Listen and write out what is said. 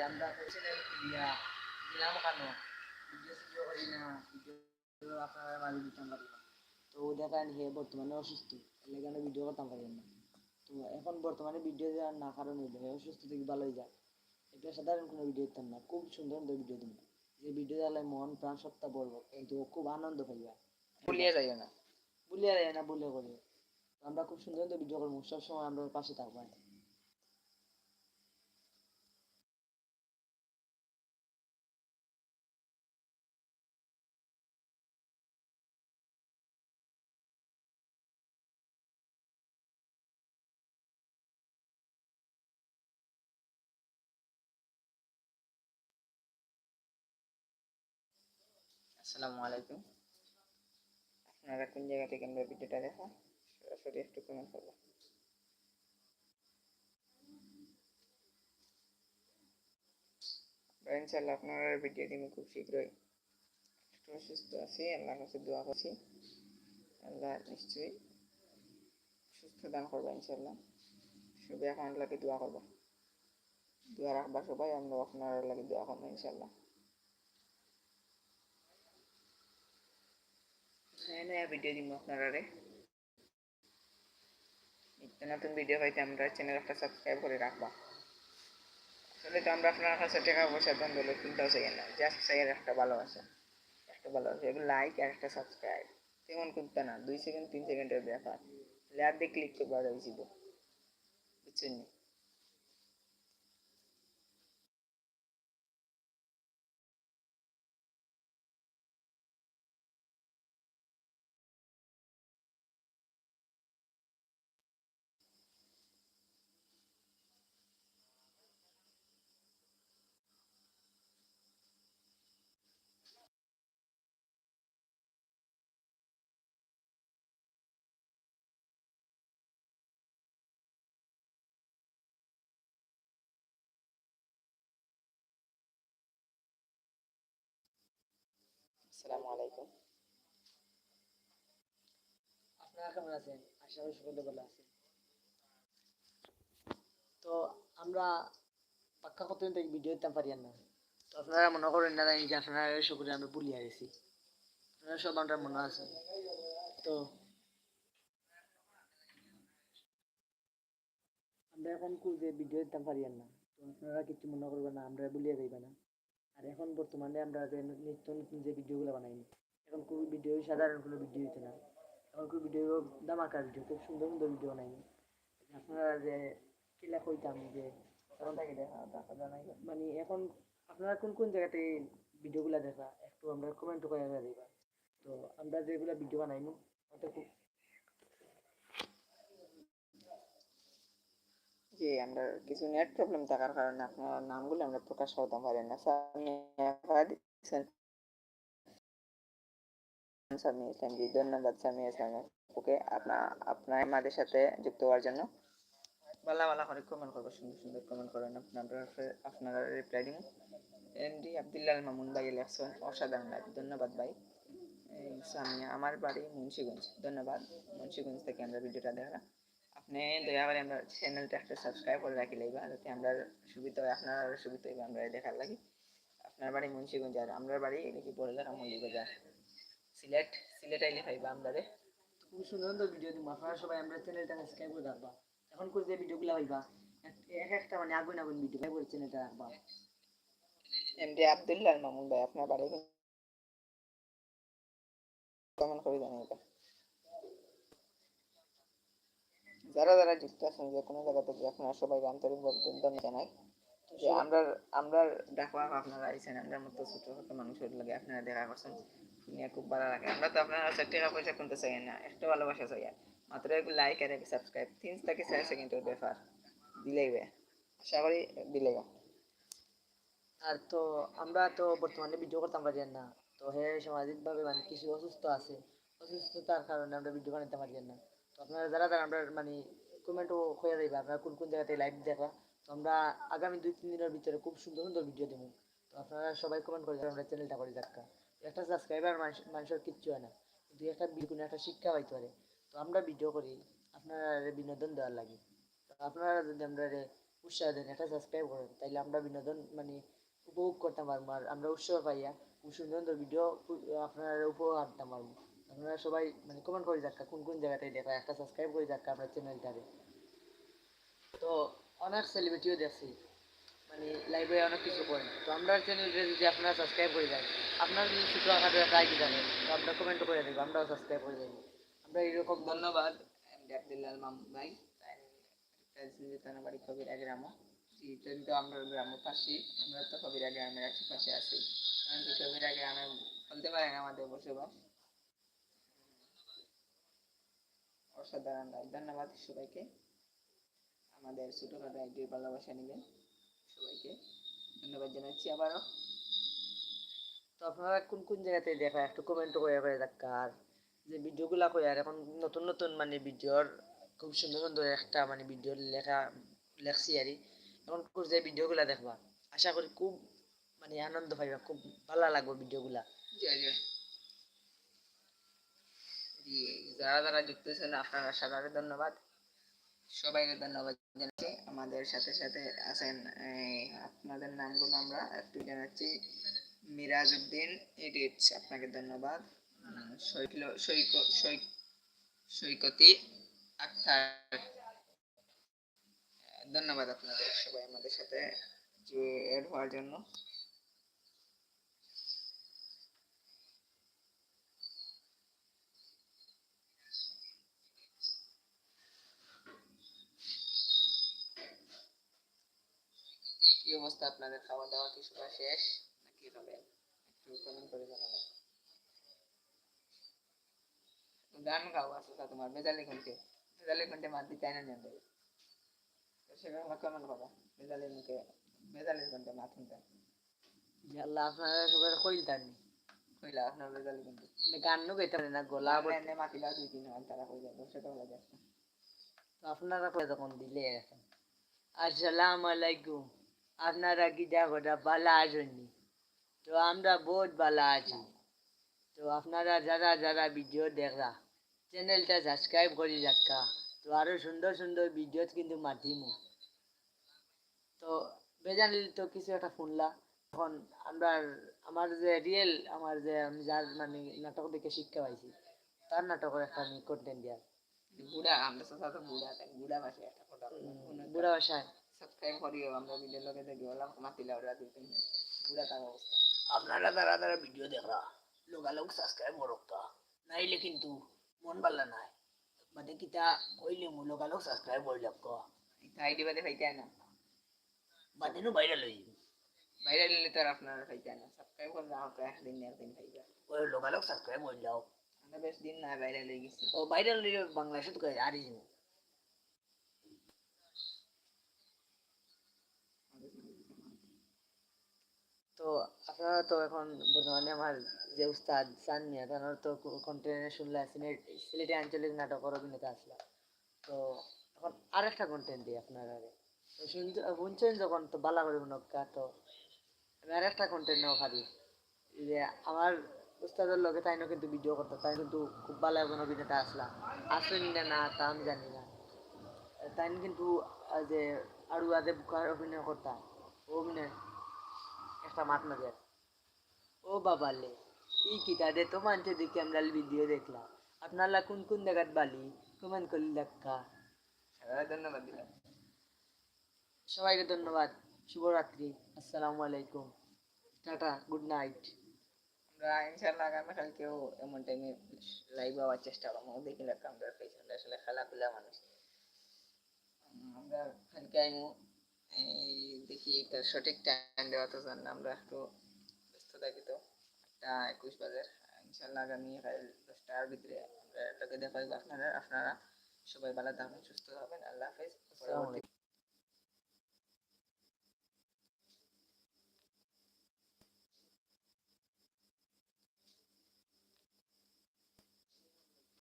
যে আমরা চ্যানেল খুলিয়া দিলাম কেন ভিডিও সিডিও করি না ভিডিও আপনারা মাঝে দিতাম পারি না তো ও দেখান হে বর্তমানে অসুস্থ এর লেগে আমি ভিডিও করতাম পারি না তো এখন বর্তমানে ভিডিও দেওয়ার না কারণ হইল হে অসুস্থ থেকে ভালো হয়ে যায় এটা সাধারণ কোনো ভিডিও দিতাম না খুব সুন্দর সুন্দর ভিডিও দিন যে ভিডিও দিলে মন প্রাণ সত্তা বলব কিন্তু খুব আনন্দ পাইবা ভুলিয়ে যাইও না বলিয়া যায় না বলে করি আমরা খুব সুন্দর সুন্দর ভিডিও করব সবসময় আমরা পাশে থাকব আসসালামু আলাইকুম। আপনারা কোন জায়গা থেকে আমরা ভিডিওটা দেখা সরাসরি একটু কমেন্ট করব। ইনশাল্লাহ আপনারা ভিডিও দিব খুব শীঘ্রই। একটু অসুস্থ আছি, আল্লাহর কাছে দোয়া করছি। আল্লাহ নিশ্চয়ই সুস্থ দান করব ইনশাল্লাহ সবাই এখন লাগে দোয়া করব। দোয়া রাখবা সবাই আমরা আপনার লাগে দোয়া করব ইনশাল্লাহ নয়া নয়া ভিডিও দিব আপনারা নিত্য নতুন ভিডিও পাইতে আমরা চ্যানেল একটা সাবস্ক্রাইব করে রাখবা। আসলে তো আমরা আপনার কাছে টাকা পয়সা দাম দলে কিনতেও চাই না জাস্ট চাই একটা ভালোবাসা। একটা ভালোবাসা, এগুলো লাইক আর একটা সাবস্ক্রাইব তেমন করতে না, দুই সেকেন্ড তিন সেকেন্ডের ব্যাপার। ল্যাব দিয়ে ক্লিক করবা রয়েছিল বুঝছেন আসসালামু আলাইকুম। আপনারা কেমন আছেন? আশা করি সকলে ভালো আছেন। তো আমরা পাক্কা কতদিন থেকে ভিডিও পারি না। তো আপনারা মনে করেন না যে আপনারা আপনারা সব মনে আছে। তো আমরা এখন যে ভিডিও দিতে পারি না। তো আপনারা কিছু মনে করবেন না, আমরা ভুলিয়ে যাইবে না। আর এখন বর্তমানে আমরা যে নিত্য নতুন যে ভিডিওগুলো বানাই এখন খুব ভিডিও, সাধারণ কোনো ভিডিও হইতে না। এখন খুব ভিডিও দামাকা ভিডিও, খুব সুন্দর সুন্দর ভিডিও বানাই আপনারা যে কিলা কইতাম যে এখন থেকে দেখা জানাই মানে এখন আপনারা কোন কোন জায়গা থেকে ভিডিওগুলো দেখা, একটু আমরা কমেন্ট করে দিবা তো আমরা যেগুলো ভিডিও বানাইমু ওটা খুব জি আমরা কিছু নেট প্রবলেম থাকার কারণে আপনার নামগুলো আমরা প্রকাশ করতে পারি না। সামি ইসলাম জি। ধন্যবাদ সামি ইসলাম ওকে আপনার আপনার আমাদের সাথে যুক্ত হওয়ার জন্য। ভালো ভালো করে কমেন্ট করব, সুন্দর সুন্দর কমেন্ট করেন আপনারা আপনারা রিপ্লাই দিন। এমডি আবদুল্লাহ মামুন ভাই লেখছেন, অসাধারণ লাইভ ধন্যবাদ ভাই। সামিয়া আমার বাড়ি মুন্সিগঞ্জ, ধন্যবাদ। মুন্সিগঞ্জ থেকে আমরা ভিডিওটা দেখা আপনি দয়া করে আমরা চ্যানেলটা একটা সাবস্ক্রাইব করে রাখি লাইবা যাতে আমরা সুবিধা হয় আপনার সুবিধা হইবে আমরা দেখার লাগি। আপনার বাড়ি মুন্সিগঞ্জ আর আমরা বাড়ি মল্লিবাজার সিলেট সিলেট আইলে পাইবা আমরা রে খুব সুন্দর সুন্দর ভিডিও দিব আপনারা সবাই আমরা চ্যানেলটা সাবস্ক্রাইব করে রাখবা। এখন করে যে ভিডিওগুলো পাইবা এক- এক একটা মানে আগুন আগুন ভিডিও করে চ্যানেলটা রাখবা। এমডি আবদুল্লাহ মামুন ভাই আপনার বাড়ি কমেন্ট করে জানাইবা। যারা যারা যুক্ত আছেন যে কোনো জায়গা থেকে আপনারা সবাই আন্তরিকভাবে ধন্যবাদ জানাই যে আমরা আমরা দেখবা আপনারা আইছেন আমরা মতো ছোট ছোট মানুষের লাগে আপনারা দেখা করছেন শুনিয়া খুব ভালো লাগে। আমরা তো আপনার কাছে টাকা পয়সা কিনতে চাই না একটা ভালোবাসা চাই মাত্র এক লাইক আর এক সাবস্ক্রাইব তিন থেকে চার সেকেন্ডের ব্যাপার। দিলেইবে আশা করি দিলেইবা আর তো আমরা তো বর্তমানে ভিডিও করতাম পারি না। তো হে সামাজিকভাবে মানে কিছু অসুস্থ আছে অসুস্থতার কারণে আমরা ভিডিও বানাতে পারি না। আপনারা যারা যারা আমরা মানে কমেন্টও হয়ে যাইবে, আপনারা কোন কোন জায়গাতে লাইভ দেখা তো আমরা আগামী দুই, তিন দিনের ভিতরে খুব সুন্দর সুন্দর ভিডিও দেবো। তো আপনারা সবাই কমেন্ট করে আমরা চ্যানেলটা করে দেখা একটা সাবস্ক্রাইবার মানুষের কিচ্ছু হয় না, কিন্তু একটা কোনো একটা শিক্ষা পাইতে পারে। তো আমরা ভিডিও করি আপনারা বিনোদন দেওয়ার লাগে। আপনারা যদি আমরা উৎসাহ দেন, একটা সাবস্ক্রাইব করেন, তাইলে আমরা বিনোদন মানে উপভোগ করতে পারব, আর আমরা উৎসাহ পাইয়া খুব সুন্দর সুন্দর ভিডিও আপনারা উপহার দিতে পারব। আপনারা সবাই মানে কমেন্ট করে যাক্কা কোন কোন জায়গাটায় দেখা, একটা সাবস্ক্রাইব করে যাক্কা আপনার চ্যানেলটারে তো অনেক সেলিব্রিটিও দেখছি মানে লাইভে অনেক কিছু করেন তো আমরা চ্যানেলটা যদি আপনারা সাবস্ক্রাইব করে দেন আপনার যদি ছোটো একটা আইডি থাকে তো আমরা কমেন্ট করে দেবো, আমরাও সাবস্ক্রাইব করে দেবো। আমরা এরকম ধন্যবাদ এমডি আব্দুল্লাহ মামুন ভাই বাড়ি আমরা গ্রামের পাশে, আমরা তো কবিরা গ্রামের আশেপাশে আছি। কবিরা গ্রামে বলতে পারেন আমাদের বসবাস। অসাধারণ লাইভ ধন্যবাদ সবাইকে। আমাদের ছোটখাটো আইডির ভালোবাসা নেবেন সবাইকে। ধন্যবাদ জানাচ্ছি আবারও। তো আপনারা কোন কোন জায়গাতে দেখা, একটু কমেন্ট করে করে দেখা। আর যে ভিডিওগুলা কই, আর এখন নতুন নতুন মানে ভিডিওর খুব সুন্দর সুন্দর একটা মানে ভিডিও লেখা, লেখছি আর এখন যে ভিডিওগুলা দেখবা, আশা করি খুব মানে আনন্দ পাইবা, খুব ভালো লাগবে ভিডিওগুলা। জয় জয় যারা যারা যুক্ত ছিলেন, আপনারা সবাইকে ধন্যবাদ। সবাইকে ধন্যবাদ জানাচ্ছি। আমাদের সাথে সাথে আছেন আপনাদের নামগুলো আমরা একটু জানাচ্ছি। মিরাজ উদ্দিন এডিটস, আপনাকে ধন্যবাদ। সৈক সৈক সৈকতি আক্তার। ধন্যবাদ আপনাদের সবাই আমাদের সাথে যে এড হওয়ার জন্য। কি অবস্থা আপনাদের? খাওয়া দাওয়া কি সবার শেষ? নাকি খাবেন একটু কমেন্ট করে জানাবেন। গান গাও আছে তা তোমার বেজালি ঘন্টে বেজালি ঘন্টে মার দিতে না নেন সেটা আমরা কমেন্ট করো মুখে বেজালির ঘন্টে মা শুনতে যে আল্লাহ আপনারা সবাই কইলা আপনার বেজালি ঘন্টে গান নো গাইতে পারে না গলা মাতিলা দুই তিন হাজার টাকা কই যাব সেটা দেখো তো আপনারা কই তখন দিলে আসসালামু আলাইকুম। আপনারা কি দেখো ভালো আছেননি তো আমরা বহুত বালা আছি। তো আপনারা যারা যারা ভিডিও দেখা চ্যানেলটা সাবস্ক্রাইব করে রাখা তো আরও সুন্দর সুন্দর ভিডিও কিন্তু মাতিমু। তো বেজানিল তো কিছু একটা শুনলা। এখন আমরা আমার যে রিয়েল আমার যে আমি যার মানে নাটক দেখে শিক্ষা পাইছি তার নাটকের একটা আমি কন্টেন্ট দেওয়ার বুড়া আমরা বুড়া বুড়া ভাষায় একটা বুড়া ভাষায়। সাবস্ক্রাইব করিও আমরা ভিডিও লগে দেখি ওলা মাতিলা ওরা দুই তিন বুড়া তার অবস্থা। আপনারা তারা তারা ভিডিও দেখা লোকালোক সাবস্ক্রাইব করক্কা নাইলে কিন্তু মন ভালো নাই। মানে কিতা কইলে মু লোকালোক সাবস্ক্রাইব করে যাক আইডি বাদে ফাইতে না বাদে নো বাইরে লই বাইরে নিলে তো আপনারা ফাইতে না সাবস্ক্রাইব করলে আমাকে একদিন না একদিন ফাইবা ওই লোকালোক সাবস্ক্রাইব করে যাও আমরা বেশ দিন না বাইরে লই গেছি। ও বাইরে লইলে বাংলাদেশে তো আর তো আপনারা তো এখন বর্তমানে আমার যে উস্তাদ সান মিয়া তার তো কন্টেন্ট সিলেট, সিলেটি আঞ্চলিক নাটকের অভিনেতা আসলা। তো এখন আর একটা কন্টেন্ট দিই আপনারা তো শুনছেন যখন তো বালা করে নক্কা তো আমি আর একটা কন্টেন্ট নেওয়া পারি যে আমার উস্তাদের লগে তাইনও কিন্তু ভিডিও করতে, তাই কিন্তু খুব ভালো একজন অভিনেতা আসলা। আসেন না না, তা আমি জানি না। তাই কিন্তু যে আড়ুয়াতে বুকার অভিনয় করতাম, ও অভিনয় একটা মাত না দেয় ও বাবালে ই কিতা দে তো মানছে দেখি আমরা ভিডিও দেখলাম। আপনারা কোন কোন জায়গাত বালি? কমেন্ট করলি দেখা ধন্যবাদ দিলাম। সবাইকে ধন্যবাদ। শুভরাত্রি। আসসালামু আলাইকুম। টাটা গুড নাইট আমরা ইনশাল্লাহ আগামী কালকেও এমন টাইমে লাইভ হওয়ার চেষ্টা করব। দেখি লাগবে আমরা আসলে খেলাধুলা মানুষ। আমরা কালকে আইমু এই দেখি একটা সঠিক টাইম দেওয়া তো জানি আমরা একটু ব্যস্ত থাকি তো। একুশ বাজার ইনশাল্লাহ আগামী দশটার ভিতরে আমরা এটাকে দেখাইব আপনারা আপনারা সবাই ভালো থাকবেন, সুস্থ থাকবেন, আল্লাহ হাফেজ।